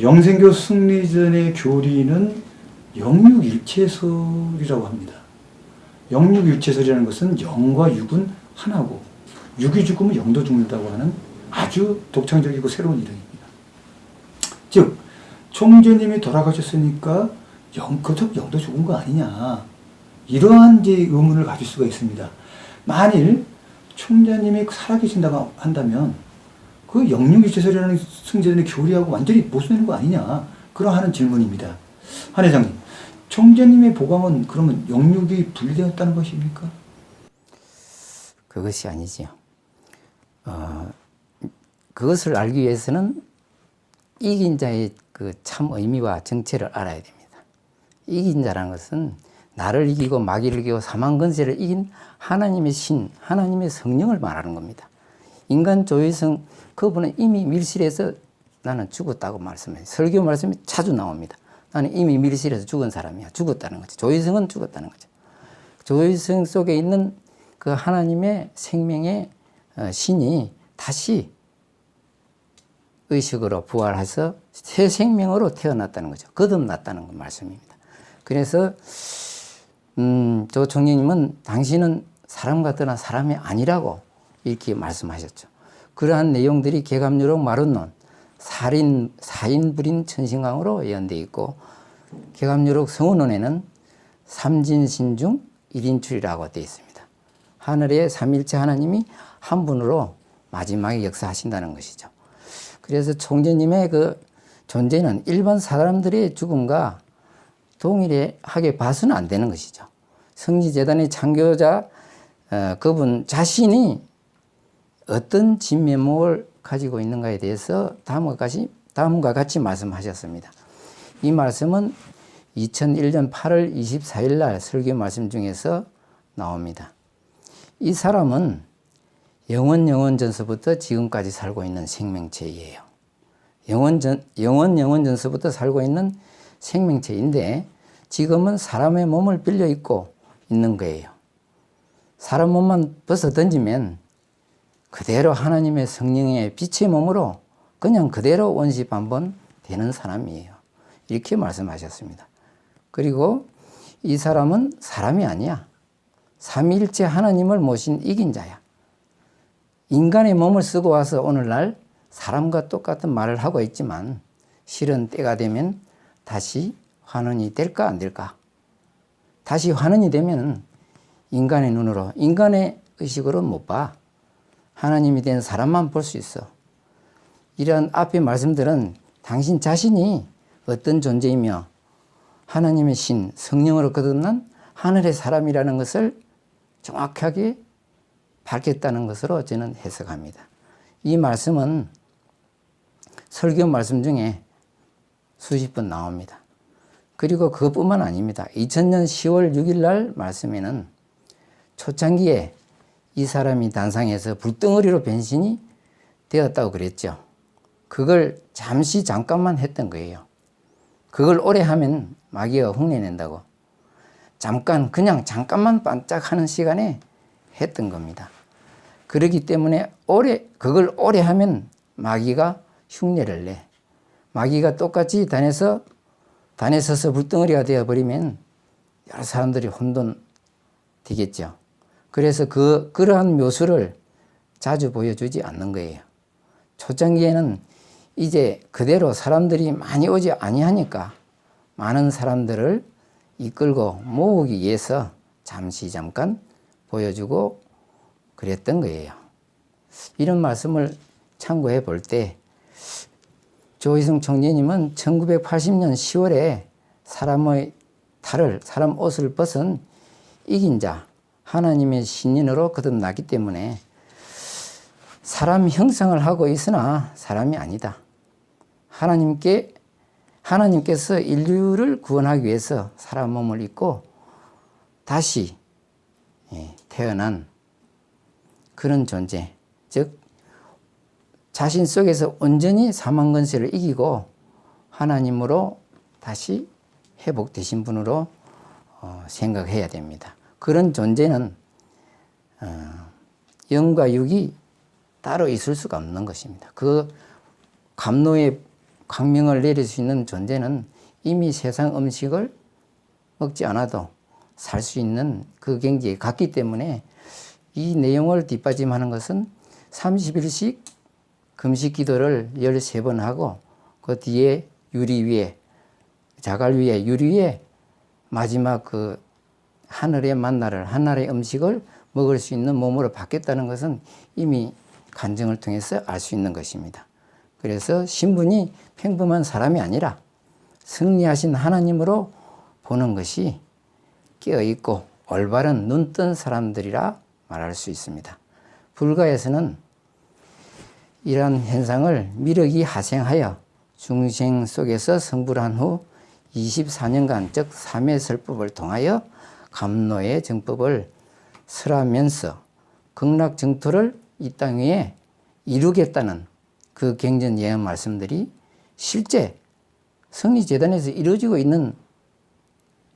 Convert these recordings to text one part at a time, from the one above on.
영생교 승리전의 교리는 영육일체설이라고 합니다. 영육일체설이라는 것은 영과 육은 하나고 육이 죽으면 영도 죽는다고 하는 아주 독창적이고 새로운 이론입니다. 즉 총재님이 돌아가셨으니까 영, 그저 영도 죽은 거 아니냐 이러한 의문을 가질 수가 있습니다. 만일 총재님이 살아계신다고 한다면 그 영육일체 설이라는 승재전의 교리하고 완전히 모순되는 거 아니냐 그러하는 질문입니다. 한 회장님, 총재님의 보감은 그러면 영육이 분리되었다는 것입니까? 그것이 아니지요. 어, 그것을 알기 위해서는 이긴 자의 그 참 의미와 정체를 알아야 됩니다. 이긴 자라는 것은 나를 이기고 마귀를 이기고 사망 근세를 이긴 하나님의 신, 하나님의 성령을 말하는 겁니다. 인간 조회성 그분은 이미 밀실에서 나는 죽었다고 말씀해요. 설교 말씀이 자주 나옵니다. 나는 이미 밀실에서 죽은 사람이야. 죽었다는 거죠. 조회성은 죽었다는 거죠. 조회성 속에 있는 그 하나님의 생명의 어, 신이 다시 의식으로 부활해서 새 생명으로 태어났다는 거죠. 거듭났다는 그 말씀입니다. 그래서 음, 조 총리님은 당신은 사람 같거나 사람이 아니라고 이렇게 말씀하셨죠. 그러한 내용들이 개감유록 마룬론 살인 사인불인 천신강으로 예언되어 있고 개감유록 성원론에는 삼진신중 일인출이라고 되어 있습니다. 하늘의 삼일체 하나님이 한 분으로 마지막에 역사하신다는 것이죠. 그래서 총재님의 그 존재는 일반 사람들의 죽음과 동일하게 봐서는 안 되는 것이죠. 성지재단의 창교자 어, 그분 자신이 어떤 진면목을 가지고 있는가에 대해서 다음과 같이, 다음과 같이 말씀하셨습니다. 이 말씀은 2001년 8월 24일 날 설교 말씀 중에서 나옵니다. 이 사람은 영원 영원 전서부터 지금까지 살고 있는 생명체이에요. 영원 전 영원 영원 전서부터 살고 있는 생명체인데 지금은 사람의 몸을 빌려 입고 있는 거예요. 사람 몸만 벗어 던지면 그대로 하나님의 성령의 빛의 몸으로 그냥 그대로 원시 반번 되는 사람이에요. 이렇게 말씀하셨습니다. 그리고 이 사람은 사람이 아니야. 삼위일체 하나님을 모신 이긴 자야. 인간의 몸을 쓰고 와서 오늘날 사람과 똑같은 말을 하고 있지만 실은 때가 되면 다시 환원이 될까 안 될까? 다시 환원이 되면 인간의 눈으로 인간의 의식으로 못 봐. 하나님이 된 사람만 볼 수 있어. 이런 앞의 말씀들은 당신 자신이 어떤 존재이며 하나님의 신, 성령으로 거듭난 하늘의 사람이라는 것을 정확하게 밝혔다는 것으로 저는 해석합니다. 이 말씀은 설교 말씀 중에 수십 번 나옵니다. 그리고 그것뿐만 아닙니다. 2000년 10월 6일 날 말씀에는 초창기에 이 사람이 단상에서 불덩어리로 변신이 되었다고 그랬죠. 그걸 잠시 잠깐만 했던 거예요. 그걸 오래 하면 마귀가 흉내낸다고. 잠깐, 그냥 잠깐만 반짝하는 시간에 했던 겁니다. 그렇기 때문에 오래, 그걸 오래 하면 마귀가 흉내를 내. 마귀가 똑같이 단에서, 단에 서서 불덩어리가 되어버리면 여러 사람들이 혼돈 되겠죠. 그래서 그, 그러한 묘수를 자주 보여주지 않는 거예요. 초창기에는 이제 그대로 사람들이 많이 오지 아니하니까 많은 사람들을 이끌고 모으기 위해서 잠시 잠깐 보여주고 그랬던 거예요. 이런 말씀을 참고해 볼 때 조희승 총재님은 1980년 10월에 사람의 탈을 사람 옷을 벗은 이긴 자 하나님의 신인으로 거듭났기 때문에 사람 형상을 하고 있으나 사람이 아니다. 하나님께 하나님께서 인류를 구원하기 위해서 사람 몸을 입고 다시 예, 태어난 그런 존재. 즉, 자신 속에서 온전히 사망 건세를 이기고 하나님으로 다시 회복되신 분으로 어, 생각해야 됩니다. 그런 존재는 어, 영과 육이 따로 있을 수가 없는 것입니다. 그 감노의 강명을 내릴 수 있는 존재는 이미 세상 음식을 먹지 않아도 살 수 있는 그 경지에 갔기 때문에 이 내용을 뒷받침하는 것은 30일씩 금식 기도를 13번 하고 그 뒤에 유리 위에 자갈 위에 유리 위에 마지막 그 하늘의 만나를 하늘의 음식을 먹을 수 있는 몸으로 바뀌었다는 것은 이미 간증을 통해서 알 수 있는 것입니다. 그래서 신분이 평범한 사람이 아니라 승리하신 하나님으로 보는 것이 깨어있고 올바른 눈뜬 사람들이라 말할 수 있습니다. 불가에서는 이러한 현상을 미륵이 하생하여 중생 속에서 성불한 후 24년간 즉 삼해설법을 통하여 감노의 정법을 설하면서 극락 정토를 이 땅 위에 이루겠다는 그 경전 예언 말씀들이 실제 성리 재단에서 이루어지고 있는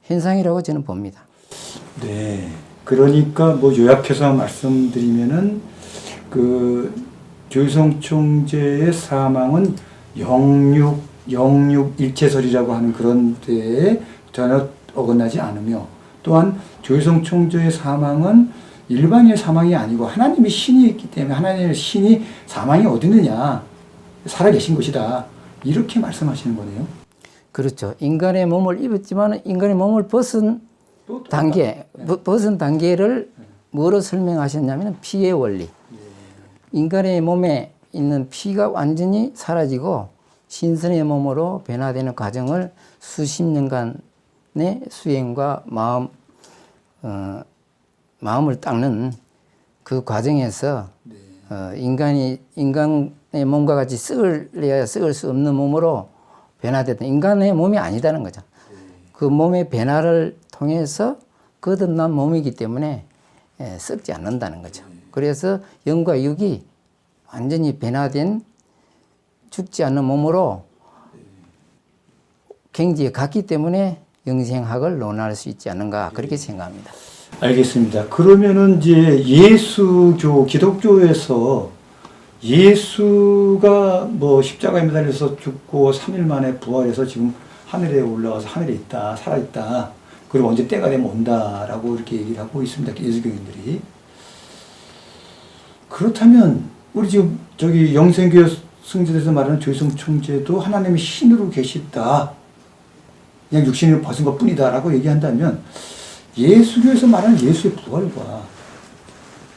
현상이라고 저는 봅니다. 네. 그러니까 뭐 요약해서 말씀드리면은 그 조성 총재의 사망은 영육 영육 일체설이라고 하는 그런 데에 전혀 어긋나지 않으며 또한 조성 총재의 사망은 일반인의 사망이 아니고 하나님의 신이 있기 때문에 하나님의 신이 사망이 어디 있느냐 살아 계신 것이다 이렇게 말씀하시는 거네요. 그렇죠. 인간의 몸을 입었지만 인간의 몸을 벗은 또 네. 단계, 벗- 벗은 단계를 뭐로 설명하셨냐면 피의 원리. 인간의 몸에 있는 피가 완전히 사라지고 신선의 몸으로 변화되는 과정을 수십 년간 의 수행과 마음, 어, 마음을 닦는 그 과정에서 어, 인간이 인간의 몸과 같이 썩을래야 썩을 수 없는 몸으로 변화됐던 인간의 몸이 아니다는 거죠. 그 몸의 변화를 통해서 거듭난 몸이기 때문에 예, 썩지 않는다는 거죠. 그래서 영과 육이 완전히 변화된 죽지 않는 몸으로 경지에 갔기 때문에 영생학을 논할 수 있지 않는가 그렇게 생각합니다. 알겠습니다. 그러면은 이제 예수교 기독교에서 예수가 뭐 십자가에 매달려서 죽고 3일 만에 부활해서 지금 하늘에 올라가서 하늘에 있다, 살아 있다. 그리고 언제 때가 되면 온다라고 이렇게 얘기를 하고 있습니다. 예수교인들이. 그렇다면 우리 지금 저기 영생교 승제에서 말하는 조성 총재도 하나님의 신으로 계시다. 그냥 육신을 벗은 것 뿐이다라고 얘기한다면 예수교에서 말하는 예수의 부활과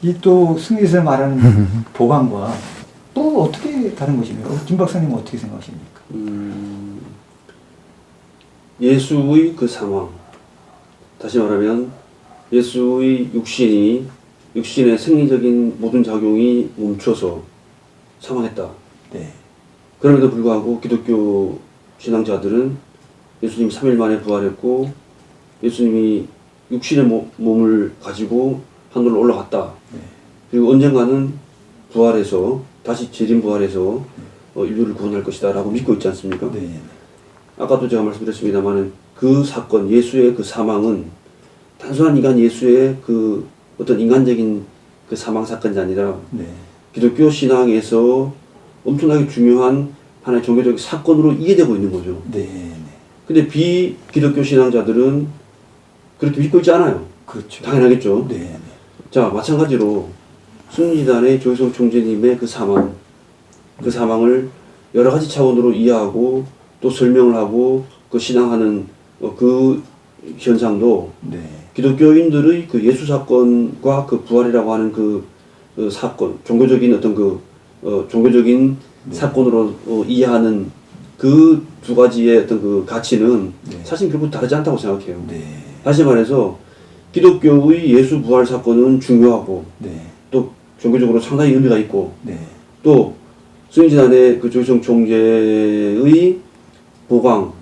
이 또 승리에서 말하는 보강과 또 어떻게 다른 것입니까? 김 박사님은 어떻게 생각하십니까? 음, 예수의 그 상황, 다시 말하면 예수의 육신이 육신의 생리적인 모든 작용이 멈춰서 사망했다. 네. 그럼에도 불구하고 기독교 신앙자들은 예수님이 3일 만에 부활했고 예수님이 육신의 모- 몸을 가지고 하늘로 올라갔다. 네. 그리고 언젠가는 부활해서 다시 재림 부활해서 어, 인류를 구원할 것이다라고 믿고 있지 않습니까? 네. 아까도 제가 말씀드렸습니다만은 그 사건 예수의 그 사망은 단순한 인간 예수의 그 어떤 인간적인 그 사망 사건이 아니라 네. 기독교 신앙에서 엄청나게 중요한 하나의 종교적 사건으로 이해되고 있는 거죠. 네. 네. 근데 비기독교 신앙자들은 그렇게 믿고 있지 않아요. 그렇죠. 당연하겠죠. 네. 네. 자, 마찬가지로 순리단의 조성 총재님의 그 사망, 그 사망을 여러 가지 차원으로 이해하고 또 설명을 하고 그 신앙하는 어, 그 현상도 네. 기독교인들의 그 예수 사건과 그 부활이라고 하는 그, 그 사건, 종교적인 어떤 그 어, 종교적인 네. 사건으로 어, 이해하는 그 두 가지의 어떤 그 가치는 네. 사실 결국 다르지 않다고 생각해요. 네. 다시 말해서 기독교의 예수 부활 사건은 중요하고 네. 또 종교적으로 상당히 의미가 있고 네. 또 수행진안의 그 조성 총재의 보강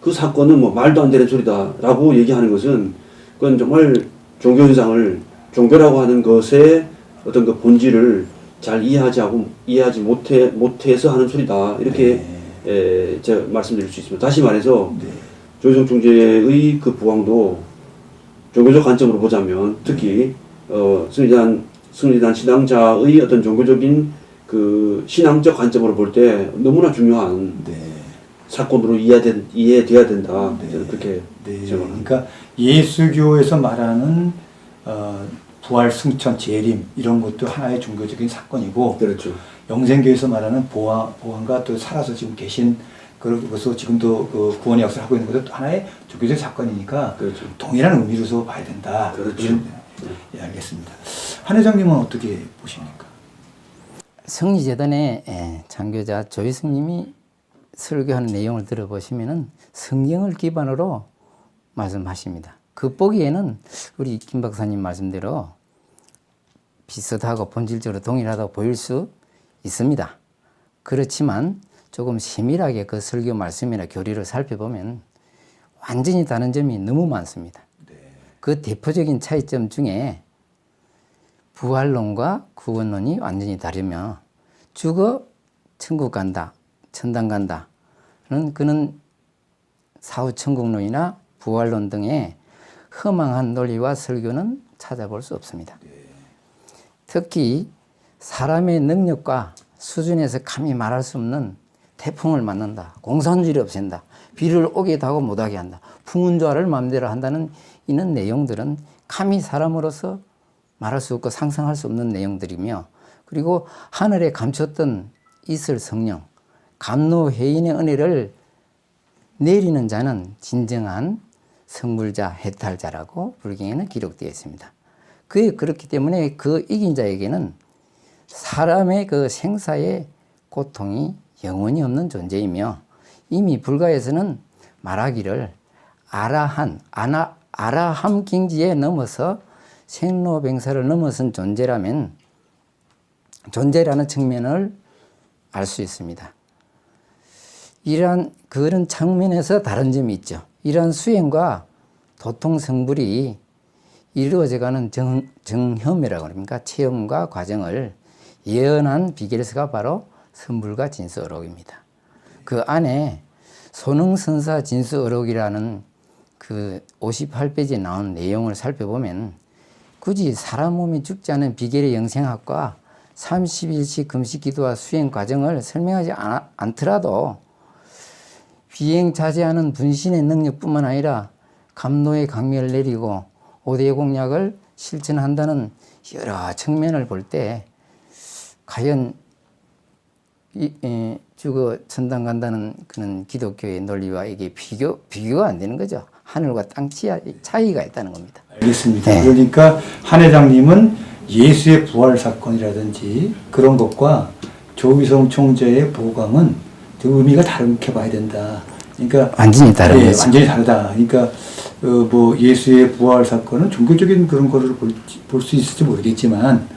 그 사건은 뭐 말도 안 되는 소리다라고 얘기하는 것은 그건 정말 종교 현상을 종교라고 하는 것의 어떤 그 본질을 잘 이해하지 하고 이해하지 못해 못해서 하는 소리다 이렇게 에, 제가 말씀드릴 수 있습니다. 다시 말해서 네. 조성 총재의 그 부황도 종교적 관점으로 보자면 특히 어, 승리단 승리단 신앙자의 어떤 종교적인 그 신앙적 관점으로 볼 때 너무나 중요한 네. 사건으로 이해된, 이해돼야 된다. 네. 저는 그렇게 네. 그러니까 예수교에서 말하는 어, 부활, 승천, 재림 이런 것도 하나의 종교적인 사건이고 그렇죠. 영생교에서 말하는 보아, 보안과 또 살아서 지금 계신 그것으로 지금도 그 구원의 역사를 하고 있는 것도 하나의 종교적 사건이니까 그렇죠. 동일한 의미로서 봐야 된다. 그렇죠. 이런, 예, 알겠습니다. 한 회장님은 어떻게 보십니까? 성리재단의 예, 장교자 조희승님이 설교하는 내용을 들어보시면은 성경을 기반으로 말씀하십니다. 그 보기에는 우리 김 박사님 말씀대로 비슷하고 본질적으로 동일하다고 보일 수 있습니다. 그렇지만 조금 세밀하게 그 설교 말씀이나 교리를 살펴보면 완전히 다른 점이 너무 많습니다. 그 대표적인 차이점 중에 부활론과 구원론이 완전히 다르며 죽어 천국 간다, 천당 간다 는 그는 사후 천국론이나 부활론 등의 허망한 논리와 설교는 찾아볼 수 없습니다. 특히 사람의 능력과 수준에서 감히 말할 수 없는 태풍을 맞는다, 공산주의를 없앤다, 비를 오게 하고 못하게 한다, 풍운좌를 마음대로 한다는 이런 내용들은 감히 사람으로서 말할 수 없고 상상할 수 없는 내용들이며 그리고 하늘에 감췄던 이슬 성령, 감노해인의 은혜를 내리는 자는 진정한 성불자, 해탈자라고 불경에는 기록되어 있습니다. 그 그렇기 때문에 그 이긴 자에게는 사람의 그 생사의 고통이 영원히 없는 존재이며 이미 불가에서는 말하기를 아라한 아나 아라함 경지에 넘어서 생로병사를 넘어선 존재라면 존재라는 측면을 알 수 있습니다. 이러한 그런 측면에서 다른 점이 있죠. 이러한 수행과 도통 성불이 이루어져가는 정, 정혐이라고 합니까? 체험과 과정을 예언한 비결서가 바로 선불과 진수어록입니다. 그 안에 소능선사 진수어록이라는 그 58페이지에 나온 내용을 살펴보면 굳이 사람 몸이 죽지 않은 비결의 영생학과 30일씩 금식 기도와 수행 과정을 설명하지 않, 않더라도 비행 자제하는 분신의 능력뿐만 아니라 감노의 강멸을 내리고 오대 공약을 실천한다는 여러 측면을 볼 때 과연 이, 에, 죽어 천당 간다는 그런 기독교의 논리와 이게 비교 비교가 안 되는 거죠. 하늘과 땅 차이- 차이가 있다는 겁니다. 알겠습니다. 네. 그러니까 한 회장님은 예수의 부활 사건이라든지 그런 것과 조위성 총재의 보강은 그 의미가 다르게 봐야 된다. 그러니까 완전히 다른 예, 거죠. 완전히 다르다. 그러니까 어, 뭐 예수의 부활 사건은 종교적인 그런 거를 볼수 있을지 모르겠지만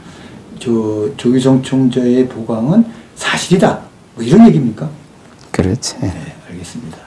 저 조위성 총재의 보강은 사실이다. 뭐 이런 얘기입니까? 그렇죠. 네, 알겠습니다.